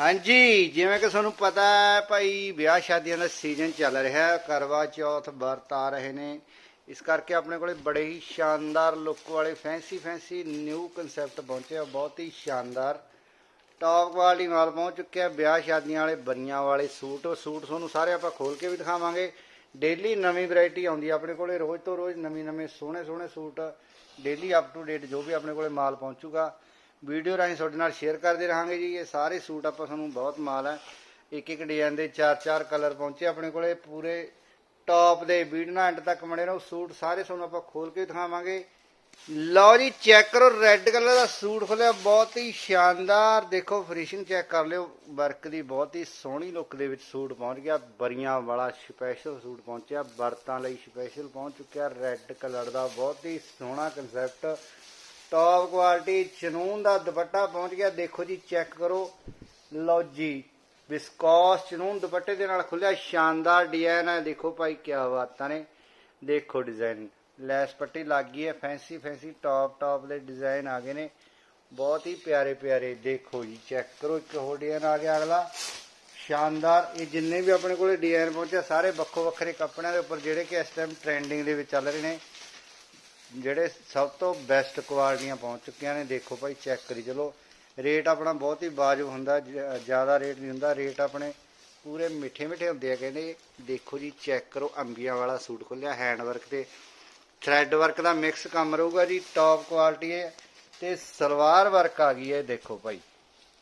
ਹਾਂਜੀ, ਜਿਵੇਂ ਕਿ ਤੁਹਾਨੂੰ ਪਤਾ ਹੈ ਭਾਈ, ਵਿਆਹ ਸ਼ਾਦੀਆਂ ਦਾ ਸੀਜ਼ਨ ਚੱਲ ਰਿਹਾ ਹੈ। ਕਰਵਾ ਚੌਥ ਵਰਤ ਆ ਰਹੇ ਨੇ। ਇਸ ਕਰਕੇ ਆਪਣੇ ਕੋਲੇ ਬੜੇ ਹੀ ਸ਼ਾਨਦਾਰ ਲੁੱਕ ਵਾਲੇ ਫੈਂਸੀ ਫੈਂਸੀ ਨਿਊ ਕਨਸੈਪਟ ਪਹੁੰਚੇ ਆ। ਬਹੁਤ ਹੀ ਸ਼ਾਨਦਾਰ ਟੌਪ ਕੁਆਲਿਟੀ ਮਾਲ ਪਹੁੰਚ ਚੁੱਕਿਆ ਵਿਆਹ ਸ਼ਾਦੀਆਂ ਵਾਲੇ ਬਰੀਆਂ ਵਾਲੇ ਸੂਟ ਉਹ ਸੂਟ ਤੁਹਾਨੂੰ ਸਾਰੇ ਆਪਾਂ ਖੋਲ ਕੇ ਵੀ ਦਿਖਾਵਾਂਗੇ। ਡੇਲੀ ਨਵੀਂ ਵੈਰਾਈਟੀ ਆਉਂਦੀ ਆਪਣੇ ਕੋਲੇ। ਰੋਜ਼ ਤੋਂ ਰੋਜ਼ ਨਵੀਂ ਨਵੇਂ ਸੋਹਣੇ ਸੋਹਣੇ suit daily up to date ਜੋ ਵੀ ਆਪਣੇ ਕੋਲੇ ਮਾਲ ਪਹੁੰਚੂਗਾ। ਵੀਡੀਓ ਰਾਹੀਂ ਤੁਹਾਡੇ ਨਾਲ ਸ਼ੇਅਰ ਕਰਦੇ ਰਹਾਂਗੇ ਜੀ। ਇਹ ਸਾਰੇ ਸੂਟ ਆਪਾਂ ਤੁਹਾਨੂੰ ਬਹੁਤ ਮਾਲ ਹੈ ਇੱਕ ਇੱਕ ਡਿਜ਼ਾਈਨ ਦੇ ਚਾਰ ਚਾਰ ਕਲਰ ਪਹੁੰਚੇ ਆਪਣੇ ਕੋਲੇ। ਪੂਰੇ ਟੌਪ ਦੇ ਵੀਡੀਓ ਐਂਡ ਤੱਕ ਬਣੇ ਰਹੋ। ਸੂਟ ਸਾਰੇ ਤੁਹਾਨੂੰ ਆਪਾਂ ਖੋਲ ਕੇ ਦਿਖਾਵਾਂਗੇ। ਲਓ ਜੀ ਚੈੱਕ ਕਰੋ ਰੈੱਡ ਕਲਰ ਦਾ ਸੂਟ ਖੋਲਿਆ। ਬਹੁਤ ਹੀ ਸ਼ਾਨਦਾਰ। ਦੇਖੋ ਫਿਨਿਸ਼ਿੰਗ ਚੈੱਕ ਕਰ ਲਿਓ। ਵਰਕ ਦੀ ਬਹੁਤ ਹੀ ਸੋਹਣੀ ਲੁੱਕ ਦੇ ਵਿੱਚ ਸੂਟ ਪਹੁੰਚ ਗਿਆ। ਬਰੀਆਂ ਵਾਲਾ ਸਪੈਸ਼ਲ ਸੂਟ ਪਹੁੰਚਿਆ। ਵਰਤਾਂ ਲਈ ਸਪੈਸ਼ਲ ਪਹੁੰਚ ਚੁੱਕਿਆ। ਰੈੱਡ ਕਲਰ ਦਾ ਬਹੁਤ ਹੀ ਸੋਹਣਾ ਕਨਸੈਪਟ ਟੌਪ ਕੁਆਲਿਟੀ ਚਨੂਨ ਦਾ ਦੁਪੱਟਾ ਪਹੁੰਚ ਗਿਆ। ਦੇਖੋ ਜੀ ਚੈੱਕ ਕਰੋ। ਲਓ ਜੀ ਵਿਸਕੋਸ ਚਨੂਨ ਦੁਪੱਟੇ ਦੇ ਨਾਲ ਖੁੱਲਿਆ। ਸ਼ਾਨਦਾਰ ਡਿਜ਼ਾਈਨ ਹੈ। ਦੇਖੋ ਭਾਈ, ਕੀ ਬਾਤਾਂ ਨੇ। ਦੇਖੋ ਡਿਜ਼ਾਈਨ ਲੈਸ ਪੱਟੀ ਲੱਗ ਗਈ ਹੈ। ਫੈਂਸੀ ਫੈਂਸੀ ਟੌਪ ਟੌਪ ਦੇ ਡਿਜ਼ਾਈਨ ਆ ਗਏ ਨੇ। ਬਹੁਤ ਹੀ ਪਿਆਰੇ ਪਿਆਰੇ। ਦੇਖੋ ਜੀ ਚੈੱਕ ਕਰੋ। ਇੱਕ ਹੋਰ ਡਿਜ਼ਾਈਨ ਆ ਗਿਆ ਅਗਲਾ। ਸ਼ਾਨਦਾਰ। ਇਹ ਜਿੰਨੇ ਵੀ ਆਪਣੇ ਕੋਲੇ ਡਿਜ਼ਾਈਨ ਪਹੁੰਚਿਆ ਸਾਰੇ ਵੱਖੋ ਵੱਖਰੇ ਕੱਪੜਿਆਂ ਦੇ ਉੱਪਰ, ਜਿਹੜੇ ਕਿ ਇਸ ਟਾਈਮ ਟ੍ਰੈਂਡਿੰਗ ਦੇ ਵਿੱਚ ਚੱਲ ਰਹੇ ਨੇ। ਜਿਹੜੇ ਸਭ ਤੋਂ ਬੈਸਟ ਕੁਆਲਿਟੀਆਂ ਪਹੁੰਚ ਚੁੱਕੀਆਂ ਨੇ, ਦੇਖੋ ਭਾਈ ਚੈੱਕ ਕਰੀ ਚਲੋ। ਰੇਟ ਆਪਣਾ ਬਹੁਤ ਹੀ ਵਾਜਬ ਹੁੰਦਾ, ਜ- ਜ਼ਿਆਦਾ ਰੇਟ ਨਹੀਂ ਹੁੰਦਾ। ਰੇਟ ਆਪਣੇ ਪੂਰੇ ਮਿੱਠੇ ਮਿੱਠੇ ਹੁੰਦੇ ਆ, ਕਹਿੰਦੇ, ਦੇਖੋ ਜੀ ਚੈੱਕ ਕਰੋ ਅੰਬੀਆਂ ਵਾਲਾ ਸੂਟ ਖੋਲਿਆ ਹੈਂਡ ਵਰਕ ਤੇ। ਥ੍ਰੈਡ ਵਰਕ ਦਾ ਮਿਕਸ ਕੰਮ ਰਹੂਗਾ ਜੀ ਟੌਪ ਕੁਆਲਿਟੀ ਹੈ। ਤੇ ਸਲਵਾਰ ਵਰਕ ਆ ਗਈ ਹੈ, ਦੇਖੋ ਭਾਈ।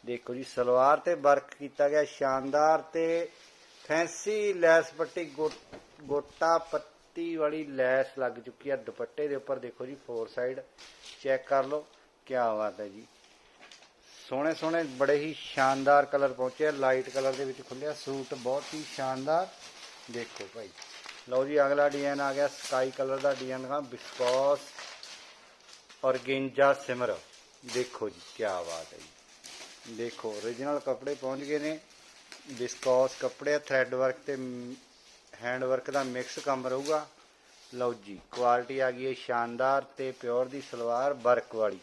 ਦੇਖੋ ਜੀ, ਸਲਵਾਰ ਤੇ ਵਰਕ ਕੀਤਾ ਗਿਆ, ਸ਼ਾਨਦਾਰ ਤੇ ਫੈਂਸੀ ਲੈਸ ਪੱਟੀ, ਗੋ- ਗੋਟਾ ਪੱਤੀ ਵਾਲੀ ਲੈਸ ਲੱਗ ਚੁੱਕੀ ਹੈ ਦੁਪੱਟੇ ਦੇ ਉੱਪਰ ਦੇਖੋ ਜੀ ਫੋਰ ਸਾਈਡ ਚੈੱਕ ਕਰ ਲਓ ਕੀ ਬਾਤ ਹੈ ਜੀ। ਸੋਹਣੇ ਸੋਹਣੇ, ਬੜੇ ਹੀ ਸ਼ਾਨਦਾਰ ਕਲਰ ਪਹੁੰਚੇ ਲਾਈਟ ਕਲਰ ਦੇ ਵਿੱਚ ਖੁੱਲਿਆ ਸੂਟ ਬਹੁਤ ਹੀ ਸ਼ਾਨਦਾਰ। ਦੇਖੋ ਭਾਈ, ਲਓ ਜੀ, ਅਗਲਾ ਡਿਜ਼ਾਈਨ ਆ ਗਿਆ ਸਕਾਈ ਕਲਰ ਦਾ ਡਿਜ਼ਾਈਨ ਦਾ ਬਿਸਕੋਸ ਔਰਗੇਂਜਾ ਸਿਮਰ ਦੇਖੋ ਜੀ ਕੀ ਬਾਤ ਹੈ ਜੀ। ਦੇਖੋ origignal ਕੱਪੜੇ ਪਹੁੰਚ ਗਏ ਨੇ ਬਿਸਕੋਸ ਕੱਪੜੇ ਥ੍ਰੈਡ ਵਰਕ ਤੇ ਹੈਂਡ ਵਰਕ ਦਾ ਮਿਕਸ ਕੰਮ ਰਹੂਗਾ। ਲਓ ਜੀ ਕੁਆਲਿਟੀ ਆ ਗਈ ਹੈ ਸ਼ਾਨਦਾਰ ਤੇ ਪਿਓਰ ਦੀ ਸਲਵਾਰ ਵਰਕ ਵਾਲੀ।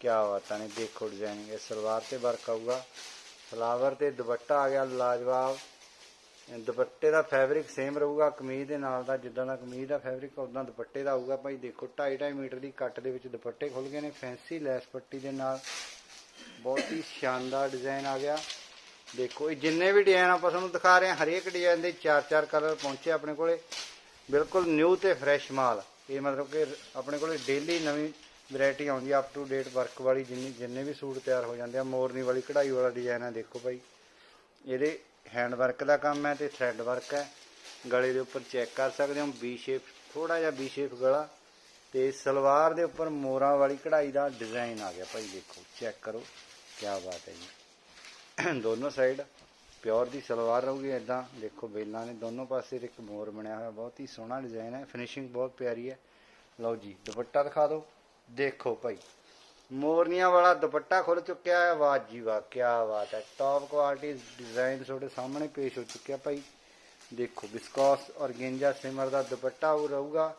ਕੀ ਬਾਤਾਂ ਨੇ, ਦੇਖੋ ਡਿਜ਼ਾਈਨਿੰਗ ਇਹ ਸਲਵਾਰ ਤੇ ਵਰਕ ਆਊਗਾ। ਫਲਾਵਰ ਤੇ ਦੁਪੱਟਾ ਆ ਗਿਆ ਲਾਜਵਾਬ। ਦੁਪੱਟੇ ਦਾ ਫੈਬਰਿਕ ਸੇਮ ਰਹੂਗਾ, ਕਮੀਜ਼ ਦੇ ਨਾਲ ਦਾ, ਜਿੱਦਾਂ ਦਾ ਕਮੀਜ਼ ਦਾ ਫੈਬਰਿਕ ਉਦਾਂ ਦੁਪੱਟੇ ਦਾ ਆਊਗਾ। ਭਾਈ ਦੇਖੋ 2.5 2.5 ਮੀਟਰ ਦੀ ਕੱਟ ਦੇ ਵਿੱਚ ਦੁਪੱਟੇ ਖੁੱਲ ਗਏ ਨੇ, ਫੈਂਸੀ ਲੈਸ ਪੱਟੀ ਦੇ ਨਾਲ। ਬਹੁਤ ਹੀ ਸ਼ਾਨਦਾਰ ਡਿਜ਼ਾਈਨ ਆ ਗਿਆ। ਦੇਖੋ, ਇਹ ਜਿੰਨੇ ਵੀ ਡਿਜ਼ਾਈਨ ਆਪਾਂ ਤੁਹਾਨੂੰ ਦਿਖਾ ਰਹੇ ਹਾਂ, ਹਰੇਕ ਡਿਜ਼ਾਈਨ ਦੇ ਚਾਰ ਚਾਰ ਕਲਰ ਪਹੁੰਚੇ ਆਪਣੇ ਕੋਲੇ। ਬਿਲਕੁਲ ਨਿਊ ਤੇ ਫਰੈਸ਼ ਮਾਲ। ਇਹ ਮਤਲਬ ਕਿ ਆਪਣੇ ਕੋਲੇ ਡੇਲੀ ਨਵੀਂ ਵੈਰਾਈਟੀ ਆਉਂਦੀ ਆ ਅਪ ਟੂ ਡੇਟ ਵਰਕ ਵਾਲੀ, ਜਿੰਨੀ, ਜਿੰਨੇ ਵੀ ਸੂਟ ਤਿਆਰ ਹੋ ਜਾਂਦੇ ਆ, ਮੋਰਨੀ ਵਾਲੀ, ਕਢਾਈ ਵਾਲਾ ਡਿਜ਼ਾਈਨ ਹੈ, ਦੇਖੋ ਭਾਈ। ਇਹਦੇ ਹੈਂਡ ਵਰਕ ਦਾ ਕੰਮ ਹੈ ਤੇ ਥ੍ਰੈਡ ਵਰਕ ਹੈ। ਗਲੇ ਦੇ ਉੱਪਰ ਚੈੱਕ ਕਰ ਸਕਦੇ ਹੋ ਵੀ ਸ਼ੇਪ ਥੋੜਾ ਜਿਹਾ ਵੀ ਸ਼ੇਪ ਗਲਾ। ਤੇ ਸਲਵਾਰ ਦੇ ਉੱਪਰ ਮੋਰਾਂ ਵਾਲੀ ਕਢਾਈ ਦਾ ਡਿਜ਼ਾਈਨ ਆ ਗਿਆ ਭਾਈ, ਦੇਖੋ ਚੈੱਕ ਕਰੋ ਕੀ ਬਾਤ ਹੈ ਜੀ। ਦੋਨੋਂ ਸਾਈਡ ਪਿਓਰ ਦੀ ਸਲਵਾਰ ਰਹੂਗੀ ਇਦਾਂ ਦੇਖੋ ਬੇਲਾਂ ਨੇ ਦੋਨੋਂ ਪਾਸੇ ਇੱਕ ਮੋਰ ਬਣਿਆ ਹੋਇਆ, ਬਹੁਤ ਹੀ ਸੋਹਣਾ ਡਿਜ਼ਾਈਨ ਹੈ ਫਿਨਿਸ਼ਿੰਗ ਬਹੁਤ ਪਿਆਰੀ ਹੈ। ਲਓ ਜੀ, ਦੁਪੱਟਾ ਦਿਖਾ ਦਿਓ। ਦੇਖੋ ਭਾਈ, ਮੋਰਨੀਆਂ ਵਾਲਾ ਦੁਪੱਟਾ ਖੁੱਲ ਚੁੱਕਿਆ ਹੈ, ਵਾਹ ਜੀ ਵਾਹ ਕੀ ਬਾਤ ਹੈ। ਟੌਪ ਕੁਆਲਿਟੀ ਡਿਜ਼ਾਈਨ ਤੁਹਾਡੇ ਸਾਹਮਣੇ ਪੇਸ਼ ਹੋ ਚੁੱਕਿਆ ਭਾਈ। ਦੇਖੋ ਬਿਸਕੋਸ ਔਰਗੇਂਜਾ ਸਿਮਰ ਦਾ ਦੁਪੱਟਾ ਉਹ ਰਹੂਗਾ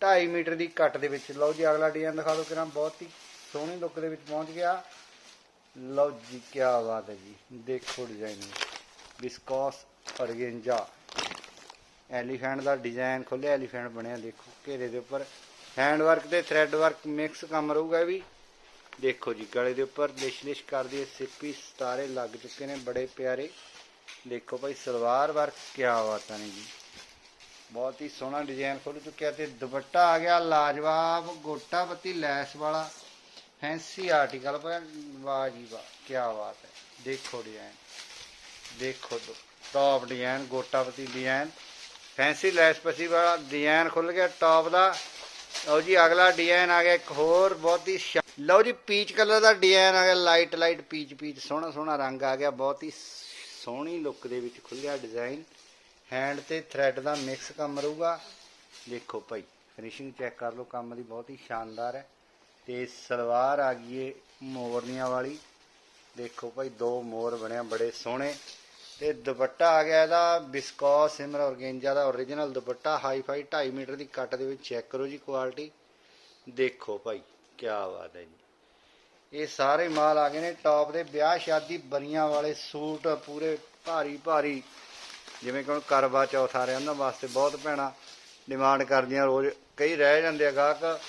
2.5 ਮੀਟਰ ਦੀ ਕੱਟ ਦੇ ਵਿੱਚ। ਲਓ ਜੀ, ਅਗਲਾ ਡਿਜ਼ਾਈਨ ਦਿਖਾ ਦਿਓ ਕਿਰਾਂ ਬਹੁਤ ਹੀ ਸੋਹਣੀ ਲੁੱਕ ਦੇ ਵਿੱਚ ਪਹੁੰਚ ਗਿਆ। ਲਓ ਜੀ ਕੀ ਬਾਤ ਹੈ ਜੀ। ਦੇਖੋ ਡਿਜ਼ਾਈਨ ਬਿਸਕੋਸ ਔਰਗੇਂਜਾ ਐਲੀਫੈਂਟ ਦਾ ਡਿਜ਼ਾਈਨ ਖੁੱਲਿਆ ਐਲੀਫੈਂਟ ਬਣਿਆ, ਦੇਖੋ, ਘੇਰੇ ਦੇ ਉੱਪਰ। ਹੈਂਡ ਵਰਕ ਤੇ ਥ੍ਰੈਡ ਵਰਕ ਮਿਕਸ ਕੰਮ ਰਹੂਗਾ ਇਹ ਵੀ। ਦੇਖੋ ਜੀ, ਗਲੇ ਦੇ ਉੱਪਰ ਲਿਸ਼-ਲਿਸ਼ ਕਰਦੀ ਹੈ, ਸਿੱਪੀ ਸਤਾਰੇ ਲੱਗ ਚੁੱਕੇ ਨੇ ਬੜੇ ਪਿਆਰੇ। ਦੇਖੋ ਭਾਈ, ਸਲਵਾਰ ਵਰਕ ਕੀ ਬਾਤਾਂ ਨੇ ਜੀ। ਬਹੁਤ ਹੀ ਸੋਹਣਾ ਡਿਜ਼ਾਈਨ ਖੁੱਲ ਚੁੱਕਿਆ ਤੇ ਦੁਪੱਟਾ ਆ ਗਿਆ, ਲਾਜਵਾਬ ਗੋਟਾ ਪੱਤੀ ਲੈਸ ਵਾਲਾ। ਫੈਂਸੀ ਆਰਟੀਕਲ ਪਰ ਵਾਹ ਜੀ ਵਾਹ ਕੀ ਬਾਤ ਹੈ। ਦੇਖੋ ਡਿਜ਼ਾਈਨ ਦੇਖੋ ਟੌਪ ਡਿਜ਼ਾਈਨ ਗੋਟਾ ਪੱਤੀ ਡਿਜ਼ਾਈਨ ਫੈਂਸੀ ਲੈਸ ਪੱਤੀ ਵਾਲਾ ਡਿਜ਼ਾਈਨ ਖੁੱਲ ਗਿਆ ਟੌਪ ਦਾ। ਲਓ ਜੀ, ਅਗਲਾ ਡਿਜ਼ਾਈਨ ਆ ਗਿਆ ਇੱਕ ਹੋਰ ਬਹੁਤ ਹੀ ਸ਼ਾ- ਲਓ ਜੀ ਪੀਚ ਕਲਰ ਦਾ ਡਿਜ਼ਾਈਨ ਆ ਗਿਆ ਲਾਈਟ ਲਾਈਟ ਪੀਚ ਪੀਚ ਸੋਹਣਾ ਸੋਹਣਾ ਰੰਗ ਆ ਗਿਆ, ਬਹੁਤ ਹੀ ਸੋਹਣੀ ਲੁੱਕ ਦੇ ਵਿੱਚ ਖੁੱਲਿਆ ਡਿਜ਼ਾਈਨ ਹੈਂਡ ਤੇ ਥ੍ਰੈਡ ਦਾ ਮਿਕਸ ਕੰਮ ਰਹੂਗਾ। ਦੇਖੋ ਭਾਈ ਫਿਨਿਸ਼ਿੰਗ ਚੈੱਕ ਕਰ ਲਓ, ਕੰਮ ਦੀ ਬਹੁਤ ਹੀ ਸ਼ਾਨਦਾਰ ਹੈ। ਤੇ ਸਲਵਾਰ ਆ ਗਈ ਏ ਮੋਰਨੀਆਂ ਵਾਲੀ। ਦੇਖੋ ਭਾਈ, ਦੋ ਮੋਰ ਬਣਿਆ ਬੜੇ ਸੋਹਣੇ। ਤੇ ਦੁਪੱਟਾ ਆ ਗਿਆ ਇਹਦਾ ਬਿਸਕੋਸ ਸਿਮਰ ਔਰਗੇਂਜਾ ਦਾ origignal dupatta hi fi 2.5 metre ਦੀ ਕੱਟ ਦੇ ਵਿੱਚ ਚੈੱਕ ਕਰੋ ਜੀ ਕੁਆਲਿਟੀ ਦੇਖੋ ਭਾਈ ਕੀ ਬਾਤ ਹੈ ਜੀ। ਇਹ ਸਾਰੇ ਮਾਲ ਆ ਗਏ ਨੇ ਟੌਪ ਦੇ। ਵਿਆਹ ਸ਼ਾਦੀ ਬਰੀਆਂ ਵਾਲੇ ਸੂਟ ਪੂਰੇ ਭਾਰੀ ਭਾਰੀ। ਜਿਵੇਂ ਕਿ ਹੁਣ ਕਰਵਾ ਚੌਥ ਆ ਰਿਹਾ, ਉਹਨਾਂ ਵਾਸਤੇ ਬਹੁਤ ਭੈਣਾਂ ਡਿਮਾਂਡ ਕਰਦੀਆਂ, ਰੋਜ਼ ਕਈ ਰਹਿ ਜਾਂਦੇ ਆ ਗਾਹਕ।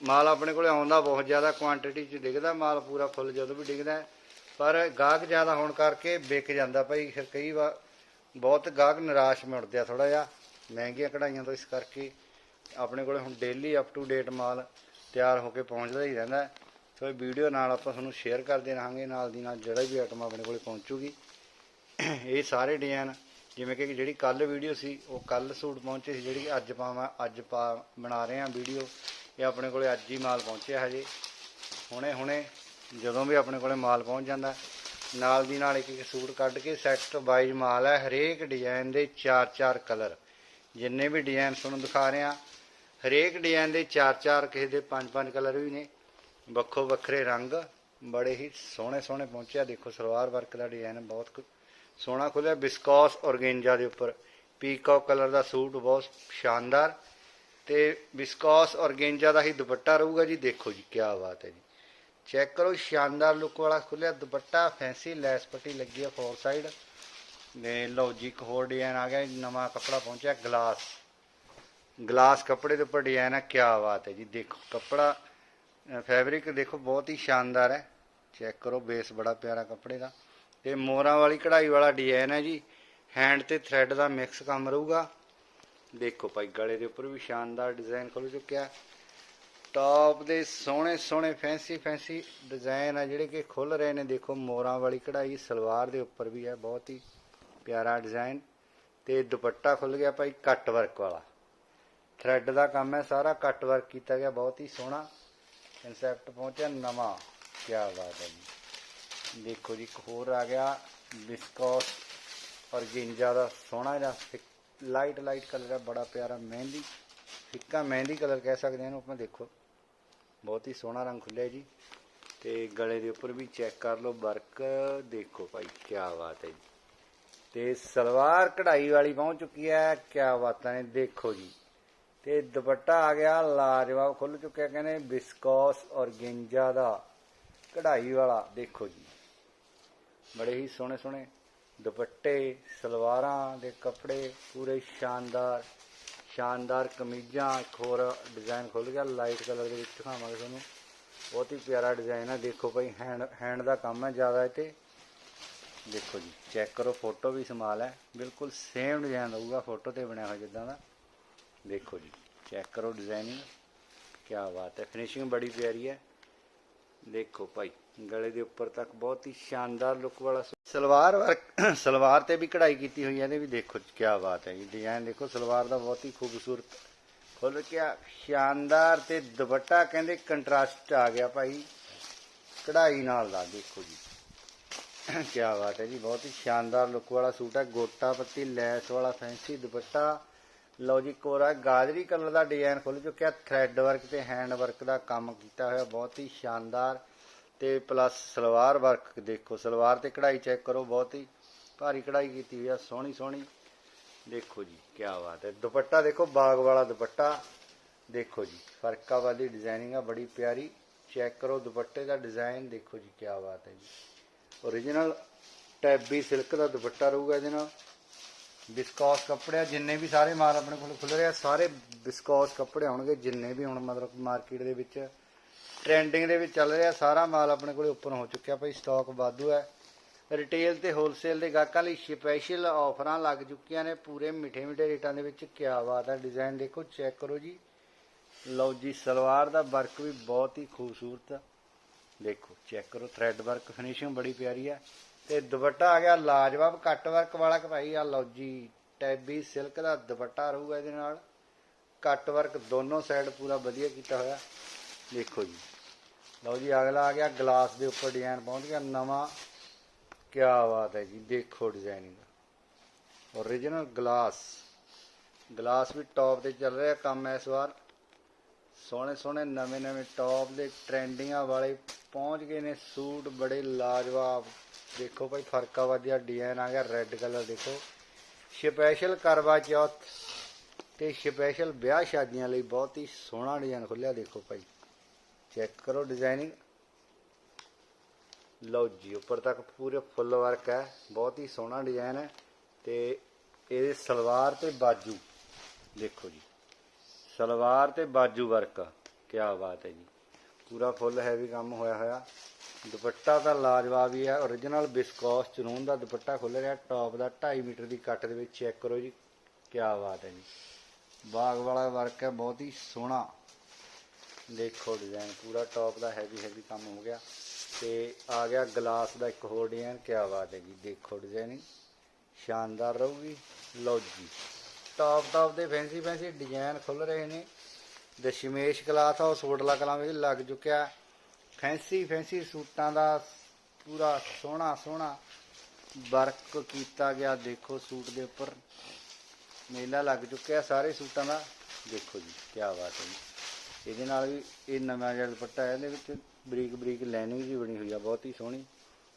ਮਾਲ ਆਪਣੇ ਕੋਲੇ ਆਉਂਦਾ ਬਹੁਤ ਜ਼ਿਆਦਾ ਕੁਆਂਟੀਟੀ 'ਚ ਡਿੱਗਦਾ, ਮਾਲ ਪੂਰਾ ਫੁੱਲ ਜਦੋਂ ਵੀ ਡਿੱਗਦਾ ਪਰ ਗਾਹਕ ਜ਼ਿਆਦਾ ਹੋਣ ਕਰਕੇ ਵਿਕ ਜਾਂਦਾ ਭਾਈ, ਫਿਰ ਕਈ ਵਾਰ ਬਹੁਤ ਗਾਹਕ ਨਿਰਾਸ਼ ਮੁੜਦੇ ਆ ਥੋੜਾ ਜਿਹਾ। ਮਹਿੰਗੀਆਂ ਕਢਾਈਆਂ ਤੋਂ ਇਸ ਕਰਕੇ ਆਪਣੇ ਕੋਲੇ ਹੁਣ ਡੇਲੀ ਅਪ ਟੂ ਡੇਟ ਮਾਲ ਤਿਆਰ ਹੋ ਕੇ ਪਹੁੰਚਦਾ ਹੀ ਰਹਿੰਦਾ ਸੋ ਇਹ ਵੀਡੀਓ ਨਾਲ ਆਪਾਂ ਤੁਹਾਨੂੰ ਸ਼ੇਅਰ ਕਰਦੇ ਰਹਾਂਗੇ ਨਾਲ ਦੀ ਨਾਲ ਜਿਹੜਾ ਵੀ ਆਈਟਮ ਆਪਣੇ ਕੋਲੇ ਪਹੁੰਚੂਗੀ। ਇਹ ਸਾਰੇ ਡਿਜ਼ਾਈਨ ਜਿਵੇਂ ਕਿ ਜਿਹੜੀ ਕੱਲ ਵੀਡੀਓ ਸੀ, ਉਹ ਕੱਲ ਸੂਟ ਪਹੁੰਚੇ ਸੀ, ਜਿਹੜੀ ਅੱਜ ਪਾਵਾਂ, ਅੱਜ ਪਾ ਬਣਾ ਰਹੇ ਹਾਂ ਵੀਡੀਓ ਇਹ ਆਪਣੇ ਕੋਲੇ ਅੱਜ ਹੀ ਮਾਲ ਪਹੁੰਚਿਆ ਹਜੇ। ਹੁਣੇ ਹੁਣੇ ਜਦੋਂ ਵੀ ਆਪਣੇ ਕੋਲੇ ਮਾਲ ਪਹੁੰਚ ਜਾਂਦਾ, ਨਾਲ ਦੀ ਨਾਲ ਇੱਕ ਇੱਕ ਸੂਟ ਕੱਢ ਕੇ ਸੈੱਟ ਵਾਈਜ਼ ਮਾਲ ਹੈ, ਹਰੇਕ ਡਿਜ਼ਾਈਨ ਦੇ 4-4 ਕਲਰ ਜਿੰਨੇ ਵੀ ਡਿਜ਼ਾਈਨ ਤੁਹਾਨੂੰ ਦਿਖਾ ਰਹੇ ਹਾਂ ਹਰੇਕ ਡਿਜ਼ਾਈਨ ਦੇ 4-4 ਕਿਸੇ ਦੇ 5-5 ਕਲਰ ਵੀ ਨੇ। ਵੱਖੋ ਵੱਖਰੇ ਰੰਗ, ਬੜੇ ਹੀ ਸੋਹਣੇ ਸੋਹਣੇ ਪਹੁੰਚਿਆ। ਦੇਖੋ ਸਲਵਾਰ ਵਰਕ ਦਾ ਡਿਜ਼ਾਈਨ ਬਹੁਤ ਸੋਹਣਾ ਖੁੱਲਿਆ ਬਿਸਕੋਸ ਔਰਗੇਂਜਾ ਦੇ ਉੱਪਰ। ਪੀਕੌਕ ਕਲਰ ਦਾ ਸੂਟ ਬਹੁਤ ਸ਼ਾਨਦਾਰ। ਤੇ ਬਿਸਕੋਸ ਔਰਗੇਂਜਾ ਦਾ ਹੀ ਦੁਪੱਟਾ ਰਹੂਗਾ ਜੀ। ਦੇਖੋ ਜੀ ਕੀ ਬਾਤ ਹੈ ਜੀ। ਚੈੱਕ ਕਰੋ, ਸ਼ਾਨਦਾਰ ਲੁੱਕ ਵਾਲਾ ਖੁੱਲਿਆ ਦੁਪੱਟਾ ਫੈਂਸੀ ਲੈਸ ਪੱਟੀ ਲੱਗੀ ਹੈ ਫੋਰ ਸਾਈਡ ਨੇ ਲਓ ਜੀ, ਇੱਕ ਹੋਰ ਡਿਜ਼ਾਈਨ ਆ ਗਿਆ ਨਵਾਂ ਕੱਪੜਾ ਪਹੁੰਚਿਆ ਗਲਾਸ ਗਲਾਸ ਕੱਪੜੇ ਦੇ ਉੱਪਰ ਡਿਜ਼ਾਈਨ ਹੈ ਕੀ ਬਾਤ ਹੈ ਜੀ। ਦੇਖੋ, ਕੱਪੜਾ ਫੈਬਰਿਕ ਦੇਖੋ, ਬਹੁਤ ਹੀ ਸ਼ਾਨਦਾਰ ਹੈ। ਚੈੱਕ ਕਰੋ ਬੇਸ ਬੜਾ ਪਿਆਰਾ ਕੱਪੜੇ ਦਾ। ਤੇ ਮੋਰਾਂ ਵਾਲੀ ਕਢਾਈ ਵਾਲਾ ਡਿਜ਼ਾਈਨ ਹੈ ਜੀ। ਹੈਂਡ ਤੇ ਥ੍ਰੈਡ ਦਾ ਮਿਕਸ ਕੰਮ ਰਹੂਗਾ। ਦੇਖੋ ਭਾਈ, ਗਲੇ ਦੇ ਉੱਪਰ ਵੀ ਸ਼ਾਨਦਾਰ ਡਿਜ਼ਾਈਨ ਖੁੱਲ ਚੁੱਕਿਆ। ਟੌਪ ਦੇ ਸੋਹਣੇ ਸੋਹਣੇ ਫੈਂਸੀ ਫੈਂਸੀ ਡਿਜ਼ਾਈਨ ਆ ਜਿਹੜੇ ਕਿ ਖੁੱਲ ਰਹੇ ਨੇ। ਦੇਖੋ, ਮੋਰਾਂ ਵਾਲੀ ਕਢਾਈ, ਸਲਵਾਰ ਦੇ ਉੱਪਰ ਵੀ ਹੈ ਬਹੁਤ ਹੀ ਪਿਆਰਾ ਡਿਜ਼ਾਈਨ ਤੇ ਦੁਪੱਟਾ ਖੁੱਲ ਗਿਆ ਭਾਈ ਕੱਟ ਵਰਕ ਵਾਲਾ। ਥ੍ਰੈਡ ਦਾ ਕੰਮ ਹੈ, ਸਾਰਾ ਕੱਟ ਵਰਕ ਕੀਤਾ ਗਿਆ, ਬਹੁਤ ਹੀ ਸੋਹਣਾ। ਕਨਸੈਪਟ ਪਹੁੰਚਿਆ ਨਵਾਂ ਕੀ ਬਾਤ ਹੈ ਜੀ। ਦੇਖੋ ਜੀ, ਇੱਕ ਹੋਰ ਆ ਗਿਆ ਬਿਸਕੋਸ ਔਰ ਗਿੰਜਾ ਦਾ ਸੋਹਣਾ ਜਿਹਾ ਲਾਈਟ ਲਾਈਟ ਕਲਰ ਹੈ ਬੜਾ ਪਿਆਰਾ ਮਹਿੰਦੀ ਫਿੱਕਾ ਮਹਿੰਦੀ ਕਲਰ ਕਹਿ ਸਕਦੇ ਹਾਂ ਇਹਨੂੰ ਆਪਾਂ ਦੇਖੋ ਬਹੁਤ ਹੀ ਸੋਹਣਾ ਰੰਗ ਖੁੱਲਿਆ ਜੀ ਤੇ ਗਲੇ ਦੇ ਉੱਪਰ ਵੀ ਚੈੱਕ ਕਰ ਲਓ ਵਰਕ ਦੇਖੋ ਭਾਈ ਕੀ ਬਾਤ ਹੈ ਜੀ ਤੇ ਸਲਵਾਰ ਕਢਾਈ ਵਾਲੀ ਪਹੁੰਚ ਚੁੱਕੀ ਹੈ ਕੀ ਬਾਤਾਂ ਨੇ ਦੇਖੋ ਜੀ ਤੇ ਦੁਪੱਟਾ ਆ ਗਿਆ ਲਾਜਵਾਬ ਖੁੱਲ ਚੁੱਕਿਆ ਕਹਿੰਦੇ ਬਿਸਕੋਸ ਔਰ ਦਾ ਕਢਾਈ ਵਾਲਾ ਦੇਖੋ ਜੀ ਬੜੇ ਹੀ ਸੋਹਣੇ ਸੋਹਣੇ ਦੁਪੱਟੇ, ਸਲਵਾਰਾਂ ਦੇ ਕੱਪੜੇ, ਪੂਰੇ ਸ਼ਾਨਦਾਰ ਸ਼ਾਨਦਾਰ ਕਮੀਜ਼ਾਂ ਇੱਕ ਹੋਰ ਡਿਜ਼ਾਈਨ ਖੁੱਲ ਗਿਆ ਲਾਈਟ ਕਲਰ ਦੇ ਵਿੱਚ ਦਿਖਾਵਾਂਗੇ ਤੁਹਾਨੂੰ। ਬਹੁਤ ਹੀ ਪਿਆਰਾ ਡਿਜ਼ਾਈਨ ਹੈ ਦੇਖੋ ਭਾਈ ਹੈਂਡ ਹੈਂਡ ਦਾ ਕੰਮ ਹੈ ਜ਼ਿਆਦਾ ਇਹ ਤੇ। ਦੇਖੋ ਜੀ ਚੈੱਕ ਕਰੋ ਫੋਟੋ ਵੀ ਸਮਾਲ ਹੈ। ਬਿਲਕੁਲ ਸੇਮ ਡਿਜ਼ਾਈਨ ਰਹੂਗਾ ਫੋਟੋ ਤੇ ਬਣਿਆ ਹੋਇਆ ਜਿੱਦਾਂ ਦਾ। ਦੇਖੋ ਜੀ ਚੈੱਕ ਕਰੋ ਡਿਜ਼ਾਈਨਿੰਗ ਕੀ ਬਾਤ ਹੈ ਫਿਨਿਸ਼ਿੰਗ ਬੜੀ ਪਿਆਰੀ ਹੈ। ਦੇਖੋ ਭਾਈ ਗਲੇ ਦੇ ਉੱਪਰ ਤੱਕ ਬਹੁਤ ਹੀ ਸ਼ਾਨਦਾਰ ਲੁੱਕ ਵਾਲਾ ਸੂ- ਸਲਵਾਰ ਵਰਕ ਸਲਵਾਰ ਤੇ ਵੀ ਕਢਾਈ ਕੀਤੀ ਹੋਈ ਹੈ ਇਹਦੇ ਵੀ, ਦੇਖੋ ਕੀ ਬਾਤ ਹੈ ਜੀ ਡਿਜ਼ਾਈਨ ਦੇਖੋ, ਸਲਵਾਰ ਦਾ ਬਹੁਤ ਹੀ ਖੂਬਸੂਰਤ ਖੁੱਲ ਗਿਆ, ਸ਼ਾਨਦਾਰ ਤੇ ਦੁਪੱਟਾ ਕਹਿੰਦੇ ਕੰਟਰਾਸਟ ਆ ਗਿਆ ਭਾਈ, ਕਢਾਈ ਨਾਲ ਦਾ, ਦੇਖੋ ਜੀ। ਕੀ ਬਾਤ ਹੈ ਜੀ, ਬਹੁਤ ਹੀ ਸ਼ਾਨਦਾਰ ਲੁੱਕ ਵਾਲਾ ਸੂਟ ਹੈ, ਗੋਟਾ ਪੱਤੀ, ਲੈਸ ਵਾਲਾ ਫੈਂਸੀ ਦੁਪੱਟਾ। ਲਓ ਜੀ ਕੋਰਾ ਗਾਜਰੀ ਕਲਰ ਦਾ ਡਿਜ਼ਾਈਨ ਖੁੱਲ ਚੁੱਕਿਆ ਥ੍ਰੈਡ ਵਰਕ ਤੇ ਹੈਂਡ ਵਰਕ ਦਾ ਕੰਮ ਕੀਤਾ ਹੋਇਆ, ਬਹੁਤ ਹੀ ਸ਼ਾਨਦਾਰ ਤੇ ਪਲੱਸ ਸਲਵਾਰ ਵਰਕ ਦੇਖੋ ਸਲਵਾਰ ਤੇ ਕਢਾਈ ਚੈੱਕ ਕਰੋ ਬਹੁਤ। ਹੀ ਭਾਰੀ ਕਢਾਈ ਕੀਤੀ ਹੋਈ ਆ ਸੋਹਣੀ ਸੋਹਣੀ। ਦੇਖੋ ਜੀ ਕੀ ਬਾਤ ਹੈ। ਦੁਪੱਟਾ ਦੇਖੋ ਬਾਗ ਵਾਲਾ ਦੁਪੱਟਾ। ਦੇਖੋ ਜੀ ਫਰਕਾ ਵਾਲੀ ਡਿਜ਼ਾਈਨਿੰਗ ਆ ਬੜੀ ਪਿਆਰੀ। ਚੈੱਕ ਕਰੋ ਦੁਪੱਟੇ ਦਾ ਡਿਜ਼ਾਈਨ ਦੇਖੋ ਜੀ ਕੀ ਬਾਤ ਹੈ ਜੀ। ਓਰੀਜਨਲ ਟੈਬੀ ਸਿਲਕ ਦਾ ਦੁਪੱਟਾ ਰਹੂਗਾ ਇਹਦੇ ਨਾਲ। ਬਿਸਕੌਸ ਕੱਪੜੇ ਆ, ਜਿੰਨੇ ਵੀ ਸਾਰੇ ਮਾਲ ਆਪਣੇ ਕੋਲ ਖੁੱਲ ਰਹੇ ਆ ਸਾਰੇ ਬਿਸਕੌਸ ਕੱਪੜੇ ਹੋਣਗੇ ਜਿੰਨੇ ਵੀ ਹੁਣ ਮਤਲਬ ਮਾਰਕੀਟ ਦੇ ਵਿੱਚ। ਟ੍ਰੈਂਡਿੰਗ ਦੇ ਵਿੱਚ ਚੱਲ ਰਿਹਾ, ਸਾਰਾ ਮਾਲ ਆਪਣੇ ਕੋਲੇ ਓਪਨ ਹੋ ਚੁੱਕਿਆ ਭਾਈ ਸਟਾਕ ਵਾਧੂ ਹੈ। ਰਿਟੇਲ ਤੇ ਹੋਲਸੇਲ ਦੇ ਗਾਹਕਾਂ ਲਈ ਸਪੈਸ਼ਲ ਆਫਰਾਂ ਲੱਗ ਚੁੱਕੀਆਂ ਨੇ, ਪੂਰੇ ਮਿੱਠੇ ਮਿੱਠੇ ਰੇਟਾਂ ਦੇ ਵਿੱਚ ਕੀ ਬਾਤ ਹੈ ਡਿਜ਼ਾਈਨ ਦੇਖੋ ਚੈੱਕ ਕਰੋ ਜੀ। ਲਓ ਜੀ, ਸਲਵਾਰ ਦਾ ਵਰਕ ਵੀ ਬਹੁਤ ਹੀ ਖੂਬਸੂਰਤ ਆ। ਦੇਖੋ ਚੈੱਕ ਕਰੋ ਥ੍ਰੈਡ ਵਰਕ ਫਿਨਿਸ਼ਿੰਗ ਬੜੀ ਪਿਆਰੀ ਹੈ। ਤੇ ਦੁਪੱਟਾ ਆ ਗਿਆ ਲਾਜਵਾਬ ਕੱਟ ਵਰਕ ਵਾਲਾ ਕਿ ਭਾਈ ਆ ਲਓ ਜੀ ਟੈਬੀ ਸਿਲਕ ਦਾ ਦੁਪੱਟਾ ਰਹੂਗਾ ਇਹਦੇ ਨਾਲ। ਕੱਟ ਵਰਕ ਦੋਨੋਂ ਸਾਈਡ ਪੂਰਾ ਵਧੀਆ ਕੀਤਾ ਹੋਇਆ। ਦੇਖੋ ਜੀ। ਲਓ ਜੀ, ਅਗਲਾ ਆ ਗਿਆ ਗਲਾਸ ਦੇ ਉੱਪਰ ਡਿਜ਼ਾਈਨ ਪਹੁੰਚ ਗਿਆ ਨਵਾਂ ਕੀ ਬਾਤ ਹੈ ਜੀ, ਦੇਖੋ ਡਿਜ਼ਾਈਨਿੰਗ ਓਰੀਜਨਲ ਗਲਾਸ ਗਲਾਸ ਵੀ ਟੌਪ ਤੇ ਚੱਲ ਰਿਹਾ ਕੰਮ ਇਸ ਵਾਰ। ਸੋਹਣੇ ਸੋਹਣੇ ਨਵੇਂ ਨਵੇਂ ਟੌਪ ਦੇ ਟ੍ਰੈਂਡਿੰਗਾਂ ਵਾਲੇ ਪਹੁੰਚ ਗਏ ਨੇ, ਸੂਟ ਬੜੇ ਲਾਜਵਾਬ। ਦੇਖੋ ਭਾਈ, ਫਰਕਾ ਵਧੀਆ ਡਿਜ਼ਾਈਨ ਆ ਗਿਆ ਰੈੱਡ ਕਲਰ ਦੇਖੋ। ਸਪੈਸ਼ਲ ਕਰਵਾ ਚੌਥ ਤੇ ਸਪੈਸ਼ਲ ਵਿਆਹ ਸ਼ਾਦੀਆਂ ਲਈ ਬਹੁਤ ਹੀ ਸੋਹਣਾ ਡਿਜ਼ਾਈਨ ਖੁੱਲਿਆ, ਦੇਖੋ ਭਾਈ। ਚੈੱਕ ਕਰੋ ਡਿਜ਼ਾਈਨਿੰਗ। ਲਓ ਜੀ, ਉੱਪਰ ਤੱਕ ਪੂਰੇ ਫੁੱਲ ਵਰਕ ਹੈ, ਬਹੁਤ ਹੀ ਸੋਹਣਾ ਡਿਜ਼ਾਈਨ ਹੈ ਤੇ ਇਹਦੇ ਸਲਵਾਰ ਤੇ ਬਾਜੂ। ਦੇਖੋ ਜੀ, ਸਲਵਾਰ ਤੇ ਬਾਜੂ ਵਰਕ ਕੀ ਬਾਤ ਹੈ ਜੀ। ਪੂਰਾ ਫੁੱਲ ਹੈਵੀ ਕੰਮ ਹੋਇਆ ਹੋਇਆ। ਦੁਪੱਟਾ ਤਾਂ ਲਾਜਵਾਬ ਹੀ ਹੈ origignal ਬਿਸਕੋਸ ਚਨੂਨ ਦਾ ਦੁਪੱਟਾ ਖੁੱਲ ਰਿਹਾ ਟੌਪ ਦਾ 2.5 ਮੀਟਰ ਦੀ ਕੱਟ ਦੇ ਵਿੱਚ ਚੈੱਕ ਕਰੋ ਜੀ ਕੀ ਬਾਤ ਹੈ ਜੀ। ਬਾਗ ਵਾਲਾ ਵਰਕ ਹੈ, ਬਹੁਤ ਹੀ ਸੋਹਣਾ। ਦੇਖੋ ਡਿਜ਼ਾਈਨ ਪੂਰਾ ਟੌਪ ਦਾ ਹੈਵੀ ਹੈਵੀ ਕੰਮ ਹੋ ਗਿਆ। ਤੇ ਆ ਗਿਆ ਗਲਾਸ ਦਾ ਇੱਕ ਹੋਰ ਡਿਜ਼ਾਈਨ ਕਿਆ ਬਾਤ ਹੈਗੀ, ਦੇਖੋ ਡਿਜ਼ਾਈਨਿੰਗ ਸ਼ਾਨਦਾਰ ਰਹੂਗੀ, ਲਓ ਜੀ। ਟੌਪ ਟੌਪ ਦੇ ਫੈਂਸੀ ਫੈਂਸੀ ਡਿਜ਼ਾਈਨ ਖੁੱਲ ਰਹੇ ਨੇ। ਦਸ਼ਮੇਸ਼ ਕਲਾਥ ਹਾਊਸ ਹੋਟਲਾ ਕਲਾਂ ਵਿੱਚ ਲੱਗ ਚੁੱਕਿਆ। ਫੈਂਸੀ ਫੈਂਸੀ ਸੂਟਾਂ ਦਾ ਪੂਰਾ ਸੋਹਣਾ ਸੋਹਣਾ ਵਰਕ ਕੀਤਾ ਗਿਆ। ਦੇਖੋ ਸੂਟ ਦੇ ਉੱਪਰ ਮੇਲਾ ਲੱਗ ਚੁੱਕਿਆ, ਸਾਰੇ ਸੂਟਾਂ ਦਾ। ਦੇਖੋ ਜੀ, ਕੀ ਬਾਤ ਹੈ ਜੀ ਇਹਦੇ ਨਾਲ ਵੀ ਇਹ ਨਵਾਂ ਜਿਹਾ ਦੁਪੱਟਾ ਹੈ, ਇਹਦੇ ਵਿੱਚ ਬਰੀਕ ਬਰੀਕ ਲਾਈਨਿੰਗ ਜੀ ਬਣੀ ਹੋਈ ਆ, ਬਹੁਤ ਹੀ ਸੋਹਣੀ।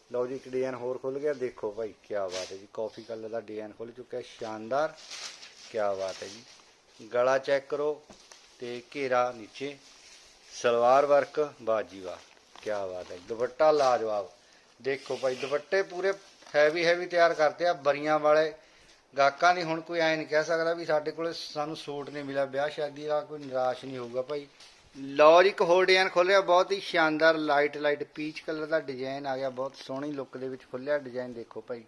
ਲਓ ਜੀ, ਇੱਕ ਡਿਜ਼ਾਈਨ ਹੋਰ ਖੁੱਲ ਗਿਆ, ਦੇਖੋ ਭਾਈ ਕੀ ਬਾਤ ਹੈ ਜੀ ਕਾਫੀ ਕਲਰ ਦਾ ਡਿਜ਼ਾਈਨ ਖੁੱਲ ਚੁੱਕਿਆ ਸ਼ਾਨਦਾਰ ਕੀ ਬਾਤ ਹੈ ਜੀ। ਗਲਾ ਚੈੱਕ ਕਰੋ ਤੇ ਘੇਰਾ ਨੀਚੇ, ਸਲਵਾਰ ਵਰਕ ਬਾਜੀ ਵਾਹ ਕੀ ਬਾਤ ਹੈ ਦੁਪੱਟਾ ਲਾਜਵਾਬ। ਦੇਖੋ ਭਾਈ, ਦੁਪੱਟੇ ਪੂਰੇ ਹੈਵੀ ਹੈਵੀ ਤਿਆਰ ਕਰਦੇ ਆ, ਬਰੀਆਂ ਵਾਲੇ ਗਾਹਕਾਂ ਦੀ ਹੁਣ ਕੋਈ ਐ ਨਹੀਂ ਕਹਿ ਸਕਦਾ ਵੀ ਸਾਡੇ ਕੋਲੇ ਸਾਨੂੰ ਸੂਟ ਨਹੀਂ ਮਿਲਿਆ, ਵਿਆਹ ਸ਼ਾਦੀ ਦਾ ਕੋਈ ਨਿਰਾਸ਼ ਨਹੀਂ ਹੋਊਗਾ ਭਾਈ। ਲਓ ਜੀ, ਇੱਕ ਹੋਰ ਡਿਜ਼ਾਈਨ ਖੋਲਿਆ ਬਹੁਤ ਹੀ ਸ਼ਾਨਦਾਰ ਲਾਈਟ ਲਾਈਟ ਪੀਚ ਕਲਰ ਦਾ ਡਿਜ਼ਾਈਨ ਆ ਗਿਆ, ਬਹੁਤ ਸੋਹਣੀ ਲੁੱਕ ਦੇ ਵਿੱਚ ਖੁੱਲਿਆ ਡਿਜ਼ਾਈਨ ਦੇਖੋ ਭਾਈ।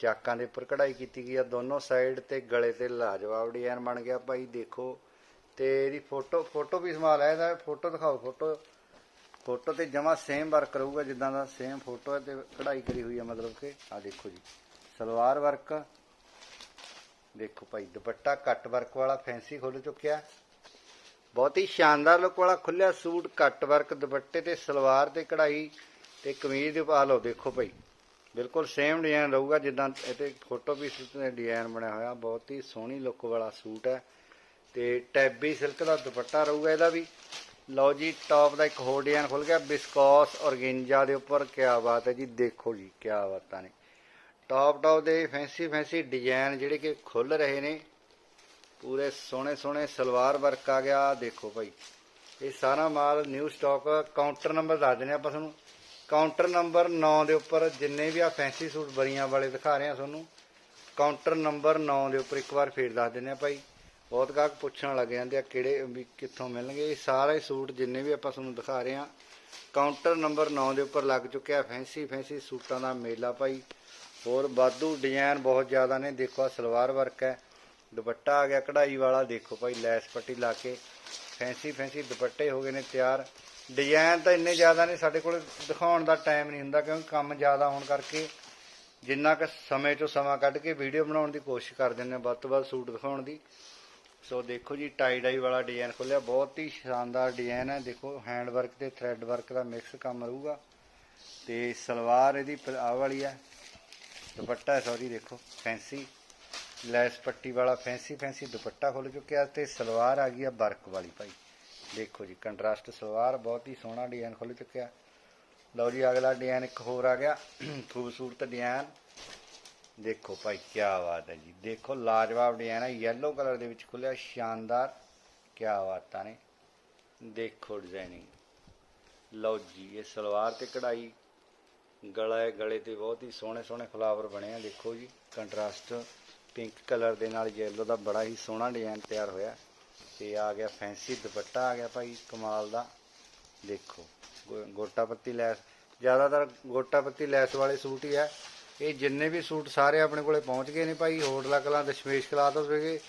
ਚਾਕਾਂ ਦੇ ਉੱਪਰ ਕਢਾਈ ਕੀਤੀ ਗਈ ਆ, ਦੋਨੋਂ ਸਾਈਡ ਤੇ ਗਲੇ ਤੇ ਲਾਜਵਾਬ ਡਿਜ਼ਾਈਨ ਬਣ ਗਿਆ ਭਾਈ, ਦੇਖੋ। ਤੇ ਇਹਦੀ ਫੋਟੋ ਫੋਟੋ ਵੀ ਸੰਭਾਲ ਹੈ ਇਹਦਾ ਫੋਟੋ ਦਿਖਾਓ ਫੋਟੋ ਫੋਟੋ ਤੇ ਜਮਾ ਸੇਮ ਵਰਕ ਰਹੂਗਾ ਜਿੱਦਾਂ ਦਾ ਸੇਮ ਫੋਟੋ ਹੈ ਤੇ ਕਢਾਈ ਕਰੀ ਹੋਈ ਹੈ ਮਤਲਬ ਕਿ। ਆ ਦੇਖੋ ਜੀ, ਸਲਵਾਰ ਵਰਕ ਦੇਖੋ ਭਾਈ, ਦੁਪੱਟਾ ਕੱਟ ਵਰਕ ਵਾਲਾ ਫੈਂਸੀ ਖੁੱਲ ਚੁੱਕਿਆ। ਬਹੁਤ ਹੀ ਸ਼ਾਨਦਾਰ ਲੁੱਕ ਵਾਲਾ ਖੁੱਲਿਆ ਸੂਟ ਕੱਟ ਵਰਕ ਦੁਪੱਟੇ ਤੇ ਸਲਵਾਰ ਤੇ ਕਢਾਈ ਤੇ ਕਮੀਜ਼ ਦੇ ਪਾ ਲਓ, ਦੇਖੋ ਭਾਈ। ਬਿਲਕੁਲ ਸੇਮ ਡਿਜ਼ਾਈਨ ਰਹੂਗਾ ਜਿੱਦਾਂ ਇਹਤੇ ਫੋਟੋ ਪੀਸ ਤੇ ਡਿਜ਼ਾਈਨ ਬਣਿਆ ਹੋਇਆ। ਬਹੁਤ ਹੀ ਸੋਹਣੀ ਲੁੱਕ ਵਾਲਾ ਸੂਟ ਹੈ। ਤੇ ਟੈਬੀ ਸਿਲਕ ਦਾ ਦੁਪੱਟਾ ਰਹੂਗਾ ਇਹਦਾ ਵੀ। ਲਓ ਜੀ ਟੌਪ ਦਾ ਇੱਕ ਹੋਰ ਡਿਜ਼ਾਈਨ ਖੁੱਲ ਗਿਆ ਬਿਸਕੋਸ ਔਰਗੇਂਜਾ ਦੇ ਉੱਪਰ। ਕੀ ਬਾਤ ਹੈ ਜੀ, ਦੇਖੋ ਜੀ ਕੀ ਬਾਤਾਂ ਨੇ। ਟੌਪ ਟੌਪ ਦੇ ਫੈਂਸੀ ਫੈਂਸੀ ਡਿਜ਼ਾਈਨ ਜਿਹੜੇ ਕਿ ਖੁੱਲ ਰਹੇ ਨੇ। ਪੂਰੇ ਸੋਹਣੇ ਸੋਹਣੇ ਸਲਵਾਰ ਵਰਕ ਆ ਗਿਆ ਦੇਖੋ ਭਾਈ। ਇਹ ਸਾਰਾ ਮਾਲ ਨਿਊ ਸਟਾਕ ਕਾਊਂਟਰ ਨੰਬਰ ਦੱਸ ਦਿੰਦੇ ਆਪਾਂ ਤੁਹਾਨੂੰ। ਕਾਊਂਟਰ ਨੰਬਰ 9 ਦੇ ਉੱਪਰ ਜਿੰਨੇ ਵੀ ਆ ਫੈਂਸੀ ਸੂਟ ਬਰੀਆਂ ਵਾਲੇ ਦਿਖਾ ਰਹੇ ਆ ਤੁਹਾਨੂੰ। ਕਾਊਂਟਰ ਨੰਬਰ 9 ਦੇ ਉੱਪਰ ਇੱਕ ਵਾਰ ਫੇਰ ਦੱਸ ਦਿੰਦੇ ਆ ਭਾਈ। ਬਹੁਤ ਗਾਹਕ ਪੁੱਛਣ ਲੱਗ ਜਾਂਦੇ ਆ ਕਿਹੜੇ ਵੀ ਕਿੱਥੋਂ ਮਿਲਣਗੇ। ਇਹ ਸਾਰੇ ਸੂਟ ਜਿੰਨੇ ਵੀ ਆਪਾਂ ਤੁਹਾਨੂੰ ਦਿਖਾ ਰਹੇ ਆ ਕਾਊਂਟਰ ਨੰਬਰ 9 ਦੇ ਉੱਪਰ ਲੱਗ ਚੁੱਕਿਆ ਫੈਂਸੀ ਫੈਂਸੀ ਸੂਟਾਂ ਦਾ ਮੇਲਾ ਭਾਈ। ਹੋਰ ਬਾਦੂ ਡਿਜ਼ਾਈਨ ਬਹੁਤ ਜ਼ਿਆਦਾ ਨੇ। ਦੇਖੋ ਆ ਸਲਵਾਰ ਵਰਕ ਹੈ। ਦੁਪੱਟਾ ਆ ਗਿਆ, ਕਢਾਈ ਵਾਲਾ। ਦੇਖੋ ਭਾਈ, ਲੈਸ ਪੱਟੀ ਲਾ ਕੇ ਫੈਂਸੀ ਫੈਂਸੀ ਦੁਪੱਟੇ ਹੋ ਗਏ ਨੇ ਤਿਆਰ। ਡਿਜ਼ਾਈਨ ਤਾਂ ਇੰਨੇ ਜ਼ਿਆਦਾ ਨੇ, ਸਾਡੇ ਕੋਲ ਦਿਖਾਉਣ ਦਾ ਟਾਈਮ ਨਹੀਂ ਹੁੰਦਾ ਕਿਉਂਕਿ ਕੰਮ ਜ਼ਿਆਦਾ ਹੋਣ ਕਰਕੇ ਜਿੰਨਾ ਕੁ ਸਮੇਂ ਚੋਂ ਸਮਾਂ ਕੱਢ ਕੇ ਵੀਡੀਓ ਬਣਾਉਣ ਦੀ ਕੋਸ਼ਿਸ਼ ਕਰ ਦਿੰਦੇ ਹਾਂ, ਵੱਧ ਤੋਂ ਵੱਧ ਸੂਟ ਦਿਖਾਉਣ ਦੀ। ਸੋ ਦੇਖੋ ਜੀ ਟਾਈ ਡਾਈ ਵਾਲਾ ਡਿਜ਼ਾਈਨ ਖੁੱਲਿਆ ਬਹੁਤ ਹੀ ਸ਼ਾਨਦਾਰ ਡਿਜ਼ਾਈਨ ਹੈ। ਦੇਖੋ ਹੈਂਡ ਵਰਕ ਤੇ ਥ੍ਰੈਡ ਵਰਕ ਦਾ ਮਿਕਸ ਕੰਮ ਰਹੂਗਾ। ਤੇ ਸਲਵਾਰ ਇਹਦੀ ਪ- ਵਾਲੀ ਹੈ। ਦੁਪੱਟਾ ਸੌਰੀ ਦੇਖੋ ਫੈਂਸੀ ਲੈਸ ਪੱਟੀ ਵਾਲਾ ਫੈਂਸੀ ਫੈਂਸੀ ਦੁਪੱਟਾ ਖੁੱਲ ਚੁੱਕਿਆ ਤੇ ਸਲਵਾਰ ਆ ਗਈ ਆ ਵਰਕ ਵਾਲੀ ਭਾਈ। ਦੇਖੋ ਜੀ ਕੰਟਰਾਸਟ ਸਲਵਾਰ ਬਹੁਤ ਹੀ ਸੋਹਣਾ ਡਿਜ਼ਾਈਨ ਖੁੱਲ ਚੁੱਕਿਆ। ਲਓ ਜੀ, ਅਗਲਾ ਡਿਜ਼ਾਈਨ ਇੱਕ ਹੋਰ ਆ ਗਿਆ। ਖੂਬਸੂਰਤ ਡਿਜ਼ਾਈਨ ਦੇਖੋ ਭਾਈ ਕੀ ਬਾਤ ਹੈ ਜੀ। ਦੇਖੋ, ਲਾਜਵਾਬ ਡਿਜ਼ਾਈਨ ਹੈ ਯੈਲੋ ਕਲਰ ਦੇ ਵਿੱਚ ਖੁੱਲਿਆ ਸ਼ਾਨਦਾਰ। ਕੀ ਬਾਤਾਂ ਨੇ। ਦੇਖੋ ਡਿਜ਼ਾਈਨਿੰਗ ਲਓ ਜੀ, ਇਹ ਸਲਵਾਰ ਤੇ ਕਢਾਈ ਗਲਾ ਹੈ, ਗਲੇ ਤੇ ਬਹੁਤ ਹੀ ਸੋਹਣੇ ਸੋਹਣੇ ਫਲਾਵਰ ਬਣੇ ਆ, ਦੇਖੋ ਜੀ ਕੰਟਰਾਸਟ ਪਿੰਕ ਕਲਰ ਦੇ ਨਾਲ ਯੈਲੋ ਦਾ ਬੜਾ ਹੀ ਸੋਹਣਾ ਡਿਜ਼ਾਈਨ ਤਿਆਰ ਹੋਇਆ। ਤੇ ਆ ਗਿਆ ਫੈਂਸੀ ਦੁਪੱਟਾ, ਆ ਗਿਆ ਭਾਈ ਕਮਾਲ ਦਾ, ਦੇਖੋ, ਗੋ- ਗੋਟਾ ਪੱਤੀ ਲੈਸ, ਜ਼ਿਆਦਾਤਰ ਗੋਟਾ ਪੱਤੀ ਲੈਸ ਵਾਲੇ ਸੂਟ ਹੀ ਆ। ਇਹ ਜਿੰਨੇ ਵੀ ਸੂਟ ਸਾਰੇ ਆਪਣੇ ਕੋਲੇ ਪਹੁੰਚ ਗਏ ਨੇ ਭਾਈ, ਹੋਟਲਾ, ਕਲਾਂ, ਦਸ਼ਮੇਸ਼ ਕਲਾ ਤੋਂ ਸਵੇਗੇ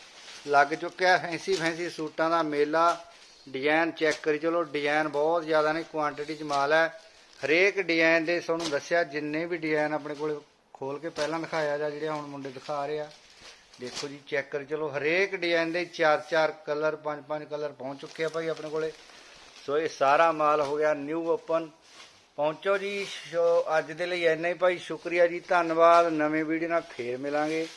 ਲੱਗ ਚੁੱਕਿਆ ਫੈਂਸੀ ਫੈਂਸੀ ਸੂਟਾਂ ਦਾ ਮੇਲਾ। ਡਿਜ਼ਾਈਨ ਚੈੱਕ ਕਰੀ, ਚਲੋ ਡਿਜ਼ਾਈਨ ਬਹੁਤ ਜ਼ਿਆਦਾ ਨੇ ਕੁਆਂਟੀਟੀ ਚ ਮਾਲ ਹੈ। ਹਰੇਕ ਡਿਜ਼ਾਈਨ ਦੇ ਤੁਹਾਨੂੰ ਦੱਸਿਆ, ਜਿੰਨੇ ਵੀ ਡਿਜ਼ਾਈਨ ਆਪਣੇ ਕੋਲ ਖੋਲ ਕੇ ਪਹਿਲਾਂ ਦਿਖਾਇਆ ਜਾਂ, ਜਿਹੜੇ ਹੁਣ ਮੁੰਡੇ ਦਿਖਾ ਰਹੇ ਆ। ਦੇਖੋ ਜੀ ਚੈੱਕ ਕਰ, ਚਲੋ, ਹਰੇਕ ਡਿਜ਼ਾਈਨ ਦੇ ਚਾਰ ਚਾਰ ਕਲਰ ਪੰਜ ਪੰਜ ਕਲਰ ਪਹੁੰਚ ਚੁੱਕੇ ਆ ਭਾਈ ਆਪਣੇ ਕੋਲੇ। ਸੋ ਇਹ ਸਾਰਾ ਮਾਲ ਹੋ ਗਿਆ ਨਿਊ ਓਪਨ ਪਹੁੰਚੋ ਜੀ, ਸੋ ਅੱਜ ਦੇ ਲਈ ਇੰਨਾ ਹੀ ਭਾਈ। ਸ਼ੁਕਰੀਆ ਜੀ, ਧੰਨਵਾਦ। ਨਵੇਂ ਵੀਡੀਓ ਨਾਲ ਫੇਰ ਮਿਲਾਂਗੇ।